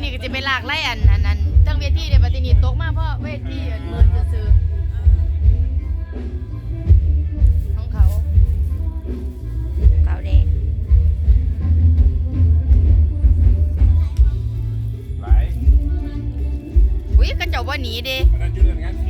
อนี้ก็จะไปหลากไล่อันอันอันตั้งเวทีเดี๋ยวปฏินีตกมากเพราะเวทีเมินซื้อของเขาเขาเด็ไหลอุ้ยกระจกว่าหนีเด้อั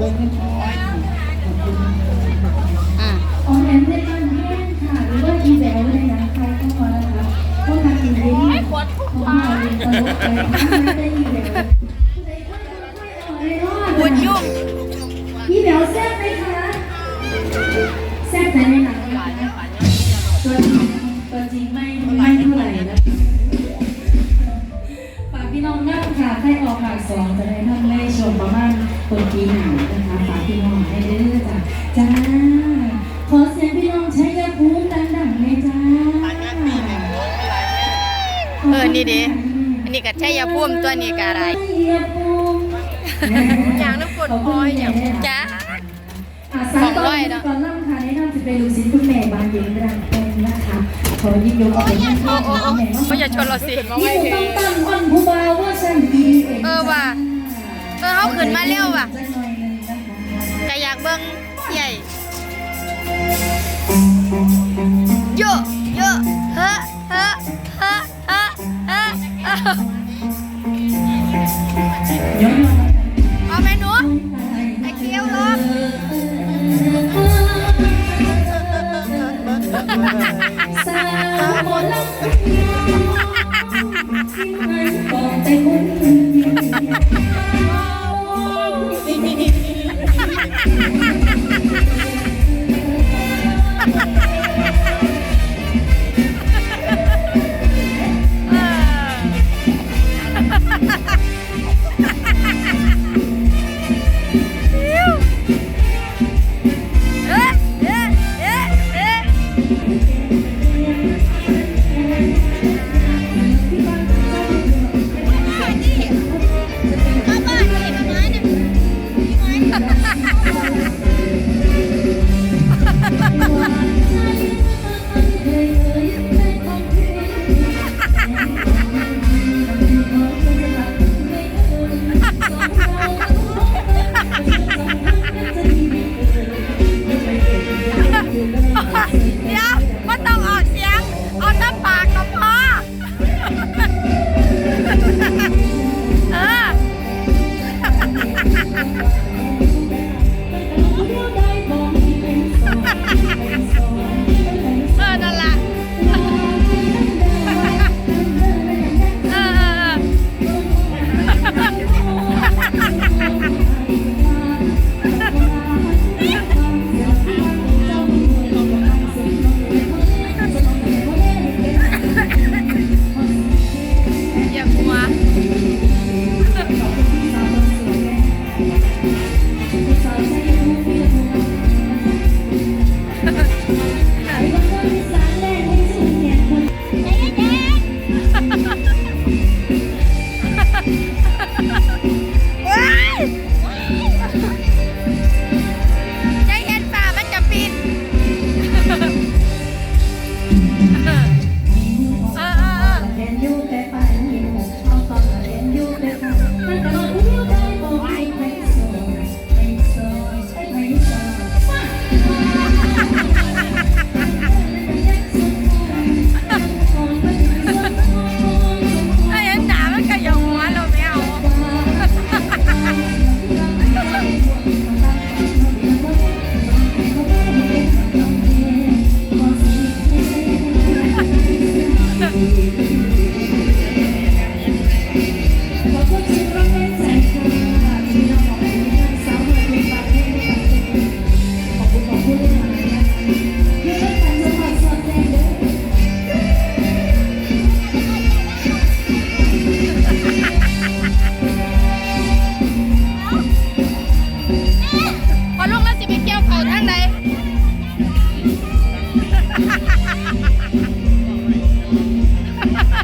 อยอแอนได้บ้นแห้งค่ะหรือว่าอีแบลเลยนะใครเข้ามานะคะก็มากินได้ที่ของเราเป็นตลกไปไม่ได้อีแบลบุญยุ่งอีแบลแซ่บไหมคะแซ่บแต่ในหนังตัวจริงไม่ไม่เท่าไหร่นะฝากพี่น้องนั่งค่ะให้ออกหากสองจะได้ท่านได้ชมประมาณคนกีหนัง อันนี้ดิอันนี้ก็ใช่ยาพุ่มตัวนี้ก็อะไร อย่างน้ำกรดพลอยอย่างจ้าสองร้อยเนาะก่อนล่ำค่ะแนะนำจะเป็นลูกศิษย์คุณแม่บานเย็นรังแอนนะคะขอยิบยกเอาไปให้พ่อโอ้โอ้โอ้แม่เขาอย่าชนเราสิยิ่งต้องตั้งอ่อนผู้บ่าวว่าฉันดีเองเออว่ะเออเขาขึ้นมาเร็วว่ะจักหน่อยหนึงนะคะก็อยากเบิ่งใหญ่เยอะเยอะเฮ้อเฮ้ เอาเมนูไอ้เกี้ยวลงสาวหมอลำที่มันบอกแต่คน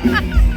ha ha ha